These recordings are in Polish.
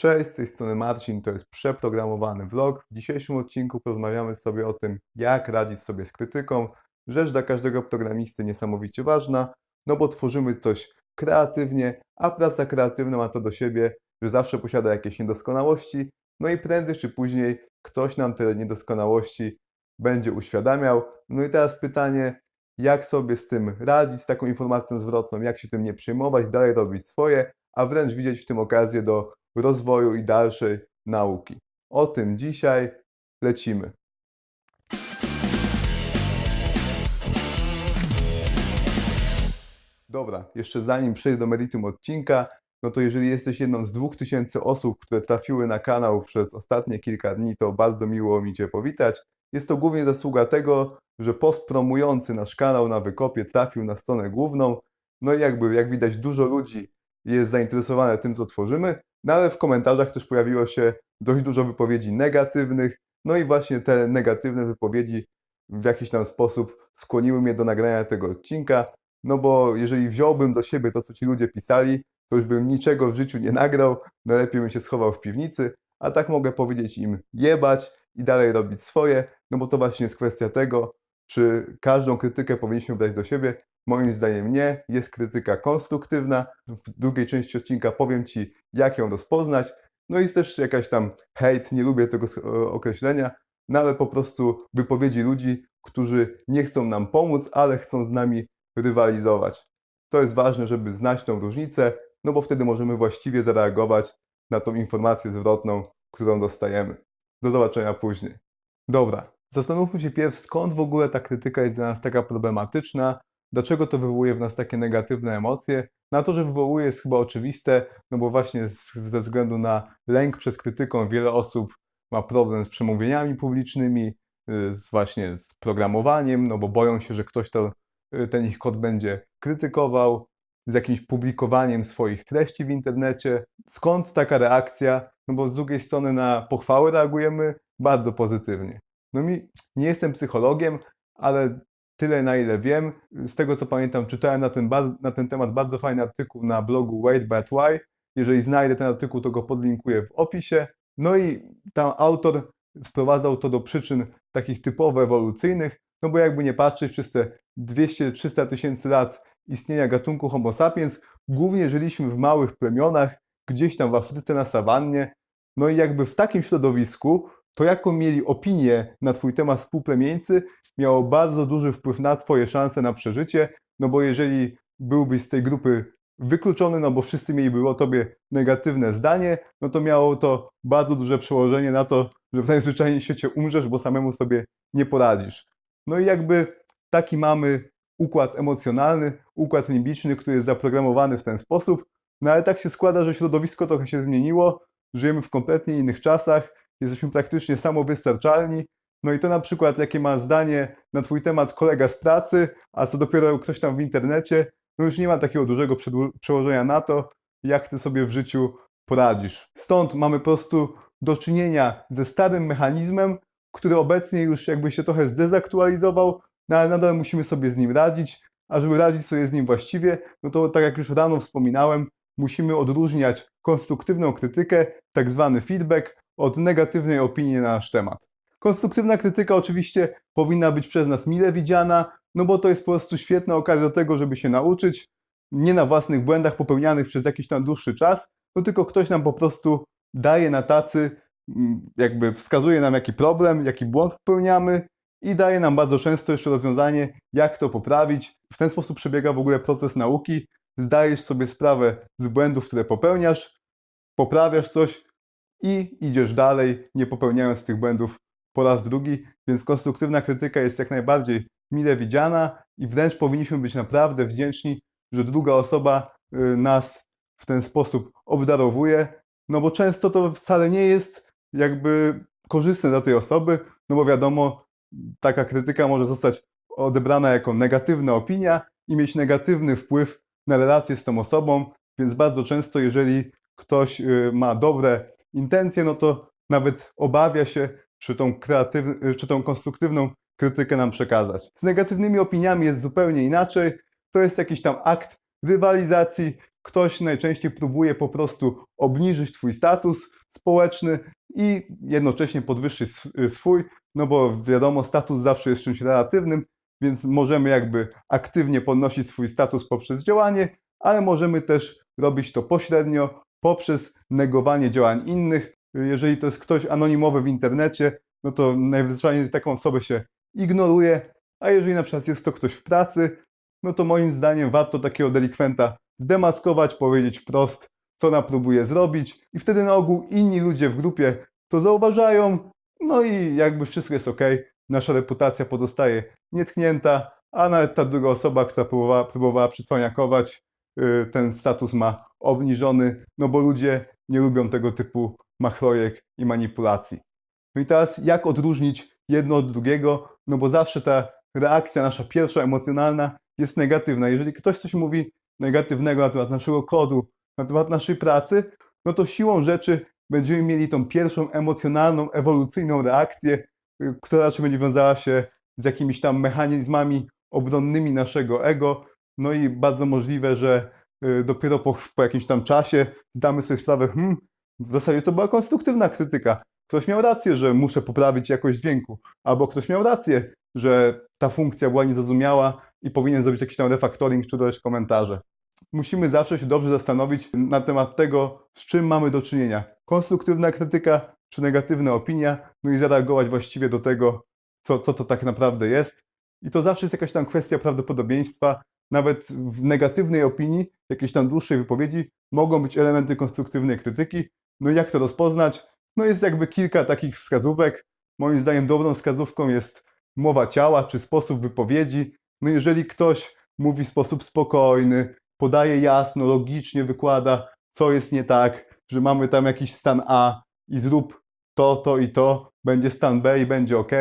Cześć, z tej strony Marcin, to jest przeprogramowany vlog. W dzisiejszym odcinku porozmawiamy sobie o tym, jak radzić sobie z krytyką. Rzecz dla każdego programisty niesamowicie ważna, no bo tworzymy coś kreatywnie, a praca kreatywna ma to do siebie, że zawsze posiada jakieś niedoskonałości, no i prędzej czy później ktoś nam te niedoskonałości będzie uświadamiał. No i teraz pytanie, jak sobie z tym radzić, z taką informacją zwrotną, jak się tym nie przejmować, dalej robić swoje, a wręcz widzieć w tym okazję do rozwoju i dalszej nauki. O tym dzisiaj lecimy. Dobra, jeszcze zanim przejdę do meritum odcinka, no to jeżeli jesteś jedną z 2000 osób, które trafiły na kanał przez ostatnie kilka dni, to bardzo miło mi Cię powitać. Jest to głównie zasługa tego, że post promujący nasz kanał na Wykopie trafił na stronę główną. No i jakby, jak widać, dużo ludzi jest zainteresowane tym, co tworzymy, no ale w komentarzach też pojawiło się dość dużo wypowiedzi negatywnych, no i właśnie te negatywne wypowiedzi w jakiś tam sposób skłoniły mnie do nagrania tego odcinka, no bo jeżeli wziąłbym do siebie to, co ci ludzie pisali, to już bym niczego w życiu nie nagrał, najlepiej bym się schował w piwnicy, a tak mogę powiedzieć im jebać i dalej robić swoje, no bo to właśnie jest kwestia tego, czy każdą krytykę powinniśmy brać do siebie. Moim zdaniem nie, jest krytyka konstruktywna. W drugiej części odcinka powiem Ci, jak ją rozpoznać. No i jest też jakaś tam hejt, nie lubię tego określenia, no ale po prostu wypowiedzi ludzi, którzy nie chcą nam pomóc, ale chcą z nami rywalizować. To jest ważne, żeby znać tą różnicę, no bo wtedy możemy właściwie zareagować na tą informację zwrotną, którą dostajemy. Do zobaczenia później. Dobra, zastanówmy się pierw, skąd w ogóle ta krytyka jest dla nas taka problematyczna, dlaczego to wywołuje w nas takie negatywne emocje. Na to, że wywołuje jest chyba oczywiste, no bo właśnie ze względu na lęk przed krytyką wiele osób ma problem z przemówieniami publicznymi, y, z właśnie z programowaniem, no bo boją się, że ktoś to, y, ten ich kod będzie krytykował, z jakimś publikowaniem swoich treści w internecie. Skąd taka reakcja? No bo z drugiej strony na pochwały reagujemy bardzo pozytywnie. No mi, nie jestem psychologiem, ale tyle na ile wiem, z tego co pamiętam, czytałem na ten, na ten temat bardzo fajny artykuł na blogu Wait But Why. Jeżeli znajdę ten artykuł, to go podlinkuję w opisie. No i tam autor sprowadzał to do przyczyn takich typowo ewolucyjnych, no bo jakby nie patrzeć, przez te 200-300 tysięcy lat istnienia gatunku Homo sapiens, głównie żyliśmy w małych plemionach, gdzieś tam w Afryce na sawannie. No i jakby w takim środowisku, to jaką mieli opinię na Twój temat współplemieńcy, miało bardzo duży wpływ na Twoje szanse na przeżycie, no bo jeżeli byłbyś z tej grupy wykluczony, no bo wszyscy mieliby o Tobie negatywne zdanie, no to miało to bardzo duże przełożenie na to, że w najzwyczajniej świecie umrzesz, bo samemu sobie nie poradzisz. No i jakby taki mamy układ emocjonalny, układ limbiczny, który jest zaprogramowany w ten sposób, no ale tak się składa, że środowisko trochę się zmieniło, żyjemy w kompletnie innych czasach, jesteśmy praktycznie samowystarczalni, no i to na przykład, jakie ma zdanie na Twój temat kolega z pracy, a co dopiero ktoś tam w internecie, no już nie ma takiego dużego przełożenia na to, jak Ty sobie w życiu poradzisz. Stąd mamy po prostu do czynienia ze starym mechanizmem, który obecnie już jakby się trochę zdezaktualizował, no ale nadal musimy sobie z nim radzić, a żeby radzić sobie z nim właściwie, no to tak jak już rano wspominałem, musimy odróżniać konstruktywną krytykę, tak zwany feedback, od negatywnej opinii na nasz temat. Konstruktywna krytyka oczywiście powinna być przez nas mile widziana, no bo to jest po prostu świetna okazja do tego, żeby się nauczyć, nie na własnych błędach popełnianych przez jakiś tam dłuższy czas, no tylko ktoś nam po prostu daje na tacy, mm, jakby wskazuje nam jaki problem, jaki błąd popełniamy i daje nam bardzo często jeszcze rozwiązanie, jak to poprawić. W ten sposób przebiega w ogóle proces nauki. Zdajesz sobie sprawę z błędów, które popełniasz, poprawiasz coś i idziesz dalej, nie popełniając tych błędów po raz drugi. Więc konstruktywna krytyka jest jak najbardziej mile widziana i wręcz powinniśmy być naprawdę wdzięczni, że druga osoba y, nas w ten sposób obdarowuje, no bo często to wcale nie jest jakby korzystne dla tej osoby, no bo wiadomo, taka krytyka może zostać odebrana jako negatywna opinia i mieć negatywny wpływ na relacje z tą osobą, więc bardzo często, jeżeli ktoś y, ma dobre intencje, no to nawet obawia się, czy tą, kreatyw- y, czy tą konstruktywną krytykę nam przekazać. Z negatywnymi opiniami jest zupełnie inaczej. To jest jakiś tam akt rywalizacji, ktoś najczęściej próbuje po prostu obniżyć Twój status społeczny i jednocześnie podwyższyć sw- swój, no bo wiadomo, status zawsze jest czymś relatywnym, więc możemy jakby aktywnie podnosić swój status poprzez działanie, ale możemy też robić to pośrednio poprzez negowanie działań innych. Jeżeli to jest ktoś anonimowy w internecie, no to najzwyczajniej taką osobę się ignoruje, a jeżeli na przykład jest to ktoś w pracy, no to moim zdaniem warto takiego delikwenta zdemaskować, powiedzieć wprost, co ona próbuje zrobić. I wtedy na ogół inni ludzie w grupie to zauważają, no i jakby wszystko jest ok, nasza reputacja pozostaje nietknięta, a nawet ta druga osoba, która próbowała, próbowała yy, ten status ma obniżony, no bo ludzie nie lubią tego typu machlojek i manipulacji. No i teraz jak odróżnić jedno od drugiego? No bo zawsze ta reakcja nasza pierwsza emocjonalna jest negatywna. Jeżeli ktoś coś mówi negatywnego na temat naszego kodu, na temat naszej pracy, no to siłą rzeczy będziemy mieli tą pierwszą emocjonalną, ewolucyjną reakcję, która raczej będzie wiązała się z jakimiś tam mechanizmami obronnymi naszego ego. No i bardzo możliwe, że dopiero po, po jakimś tam czasie zdamy sobie sprawę, hmm, w zasadzie to była konstruktywna krytyka. Ktoś miał rację, że muszę poprawić jakość dźwięku, albo ktoś miał rację, że ta funkcja była niezrozumiała i powinien zrobić jakiś tam refactoring czy dodać komentarze. Musimy zawsze się dobrze zastanowić na temat tego, z czym mamy do czynienia. Konstruktywna krytyka czy negatywna opinia, no i zareagować właściwie do tego, co, co to tak naprawdę jest. I to zawsze jest jakaś tam kwestia prawdopodobieństwa. Nawet w negatywnej opinii, jakiejś tam dłuższej wypowiedzi, mogą być elementy konstruktywnej krytyki. No jak to rozpoznać? No jest jakby kilka takich wskazówek. Moim zdaniem dobrą wskazówką jest mowa ciała czy sposób wypowiedzi. No jeżeli ktoś mówi w sposób spokojny, podaje jasno, logicznie wykłada, co jest nie tak, że mamy tam jakiś stan A i zrób to, to i to, będzie stan B i będzie ok,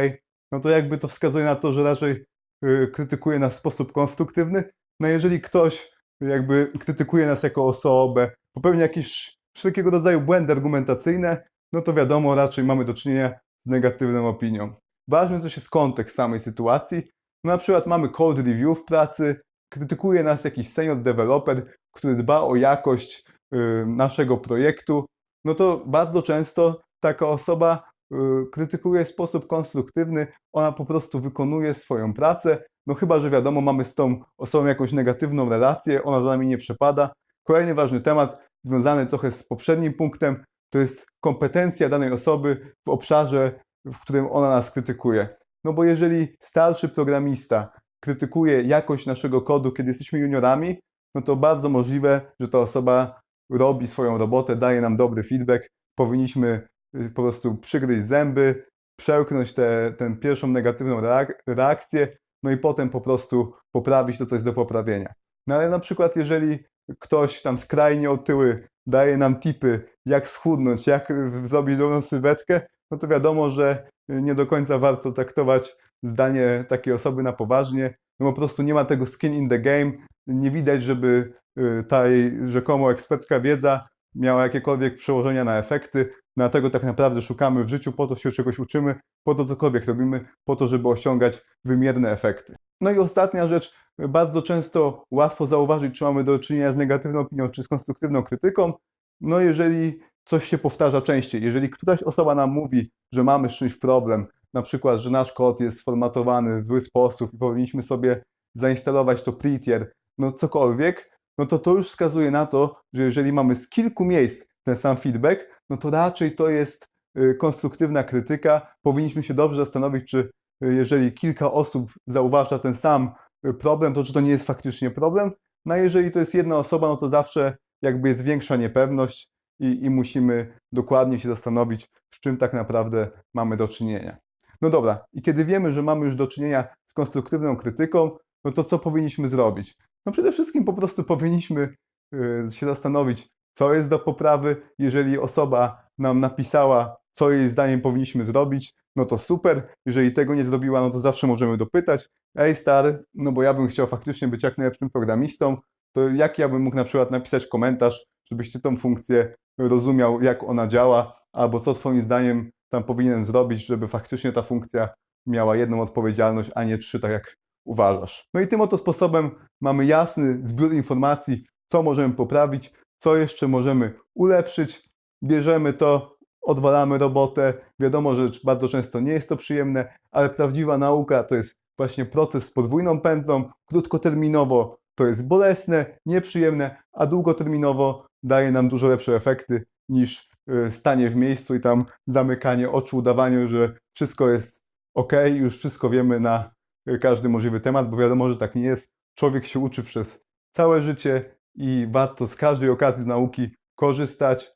no to jakby to wskazuje na to, że raczej y, krytykuje nas w sposób konstruktywny. No jeżeli ktoś jakby krytykuje nas jako osobę, popełnia jakieś wszelkiego rodzaju błędy argumentacyjne, no to wiadomo, raczej mamy do czynienia z negatywną opinią. Ważny też jest kontekst samej sytuacji. No na przykład mamy code review w pracy, krytykuje nas jakiś senior developer, który dba o jakość y, naszego projektu, no to bardzo często taka osoba y, krytykuje w sposób konstruktywny, ona po prostu wykonuje swoją pracę, no chyba, że wiadomo, mamy z tą osobą jakąś negatywną relację, ona za nami nie przepada. Kolejny ważny temat, związany trochę z poprzednim punktem, to jest kompetencja danej osoby w obszarze, w którym ona nas krytykuje. No bo jeżeli starszy programista krytykuje jakość naszego kodu, kiedy jesteśmy juniorami, no to bardzo możliwe, że ta osoba robi swoją robotę, daje nam dobry feedback. Powinniśmy y, po prostu przygryźć zęby, przełknąć tę pierwszą negatywną reak- reakcję, no i potem po prostu poprawić to, co jest do poprawienia. No ale na przykład, jeżeli ktoś tam skrajnie otyły daje nam tipy, jak schudnąć, jak zrobić dobrą sylwetkę, no to wiadomo, że nie do końca warto traktować zdanie takiej osoby na poważnie, no po prostu nie ma tego skin in the game, nie widać, żeby y, ta jej rzekomo ekspercka wiedza miała jakiekolwiek przełożenia na efekty, dlatego tak naprawdę szukamy w życiu, po to się czegoś uczymy, po to cokolwiek robimy, po to, żeby osiągać wymierne efekty. No i ostatnia rzecz, bardzo często łatwo zauważyć, czy mamy do czynienia z negatywną opinią, czy z konstruktywną krytyką. No jeżeli coś się powtarza częściej, jeżeli któraś osoba nam mówi, że mamy z czymś problem, na przykład, że nasz kod jest sformatowany w zły sposób i powinniśmy sobie zainstalować to prettier, no cokolwiek, no to to już wskazuje na to, że jeżeli mamy z kilku miejsc ten sam feedback, no to raczej to jest y, konstruktywna krytyka. Powinniśmy się dobrze zastanowić, czy y, jeżeli kilka osób zauważa ten sam y, problem, to czy to nie jest faktycznie problem. No a jeżeli to jest jedna osoba, no to zawsze jakby jest większa niepewność i, i musimy dokładnie się zastanowić, z czym tak naprawdę mamy do czynienia. No dobra, i kiedy wiemy, że mamy już do czynienia z konstruktywną krytyką, no to co powinniśmy zrobić? No przede wszystkim po prostu powinniśmy y, się zastanowić, co jest do poprawy. Jeżeli osoba nam napisała, co jej zdaniem powinniśmy zrobić, no to super. Jeżeli tego nie zrobiła, no to zawsze możemy dopytać. Ej stary, no bo ja bym chciał faktycznie być jak najlepszym programistą, to jak ja bym mógł na przykład napisać komentarz, żebyś ty tą funkcję rozumiał, jak ona działa, albo co twoim zdaniem tam powinienem zrobić, żeby faktycznie ta funkcja miała jedną odpowiedzialność, a nie trzy, tak jak uważasz. No i tym oto sposobem mamy jasny zbiór informacji, co możemy poprawić, co jeszcze możemy ulepszyć. Bierzemy to, odwalamy robotę. Wiadomo, że bardzo często nie jest to przyjemne, ale prawdziwa nauka to jest właśnie proces z podwójną pętlą. Krótkoterminowo to jest bolesne, nieprzyjemne, a długoterminowo daje nam dużo lepsze efekty niż y, stanie w miejscu i tam zamykanie oczu, udawanie, że wszystko jest ok, już wszystko wiemy na każdy możliwy temat, bo wiadomo, że tak nie jest. Człowiek się uczy przez całe życie i warto z każdej okazji nauki korzystać.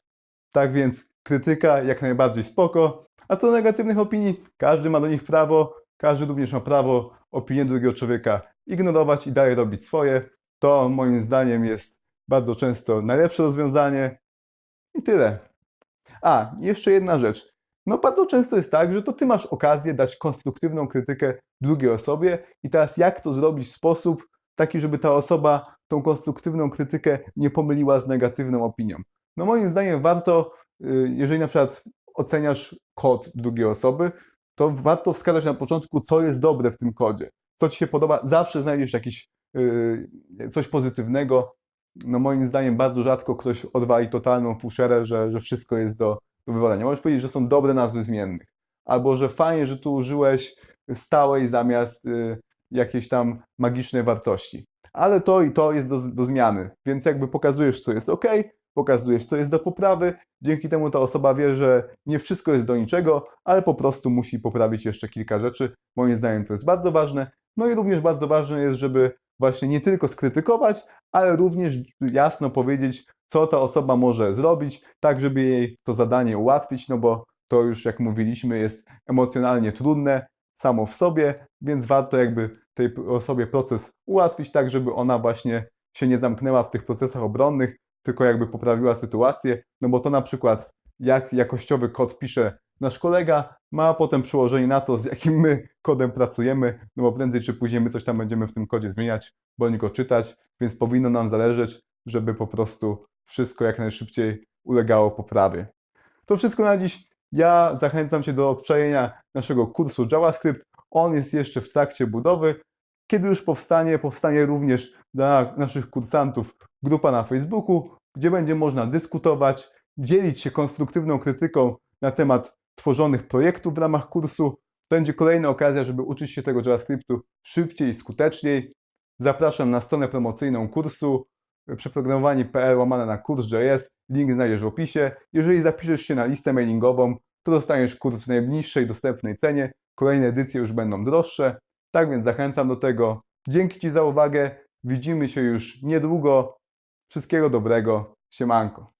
Tak więc krytyka jak najbardziej spoko. A co do negatywnych opinii, każdy ma do nich prawo, każdy również ma prawo opinię drugiego człowieka ignorować i dalej robić swoje. To moim zdaniem jest bardzo często najlepsze rozwiązanie. I tyle. A, jeszcze jedna rzecz. No bardzo często jest tak, że to ty masz okazję dać konstruktywną krytykę drugiej osobie i teraz jak to zrobić w sposób taki, żeby ta osoba tą konstruktywną krytykę nie pomyliła z negatywną opinią. No moim zdaniem warto, y, jeżeli na przykład oceniasz kod drugiej osoby, to warto wskazać na początku, co jest dobre w tym kodzie, co ci się podoba. Zawsze znajdziesz jakiś, y, coś pozytywnego. No moim zdaniem bardzo rzadko ktoś odwali totalną fuszerę, że, że wszystko jest do, do wywalenia. Możesz powiedzieć, że są dobre nazwy zmiennych, albo że fajnie, że tu użyłeś stałej zamiast y, jakiejś tam magicznej wartości. Ale to i to jest do, do zmiany, więc jakby pokazujesz, co jest ok, pokazujesz, co jest do poprawy. Dzięki temu ta osoba wie, że nie wszystko jest do niczego, ale po prostu musi poprawić jeszcze kilka rzeczy. Moim zdaniem to jest bardzo ważne. No i również bardzo ważne jest, żeby właśnie nie tylko skrytykować, ale również jasno powiedzieć, co ta osoba może zrobić, tak żeby jej to zadanie ułatwić, no bo to już, jak mówiliśmy, jest emocjonalnie trudne samo w sobie, więc warto jakby tej osobie proces ułatwić, tak żeby ona właśnie się nie zamknęła w tych procesach obronnych, tylko jakby poprawiła sytuację, no bo to na przykład jak jakościowy kod pisze nasz kolega, ma potem przełożenie na to, z jakim my kodem pracujemy, no bo prędzej czy później my coś tam będziemy w tym kodzie zmieniać, bądź go czytać, więc powinno nam zależeć, żeby po prostu wszystko jak najszybciej ulegało poprawie. To wszystko na dziś. Ja zachęcam Cię do obczajenia naszego kursu JavaScript. On jest jeszcze w trakcie budowy. Kiedy już powstanie, powstanie również dla naszych kursantów grupa na Facebooku, gdzie będzie można dyskutować, dzielić się konstruktywną krytyką na temat tworzonych projektów w ramach kursu. Będzie kolejna okazja, żeby uczyć się tego JavaScriptu szybciej i skuteczniej. Zapraszam na stronę promocyjną kursu przeprogramowani.pl łamane na kurs.js. Link znajdziesz w opisie. Jeżeli zapiszesz się na listę mailingową, to dostaniesz kurs w najniższej dostępnej cenie. Kolejne edycje już będą droższe. Tak więc zachęcam do tego. Dzięki Ci za uwagę. Widzimy się już niedługo. Wszystkiego dobrego. Siemanko.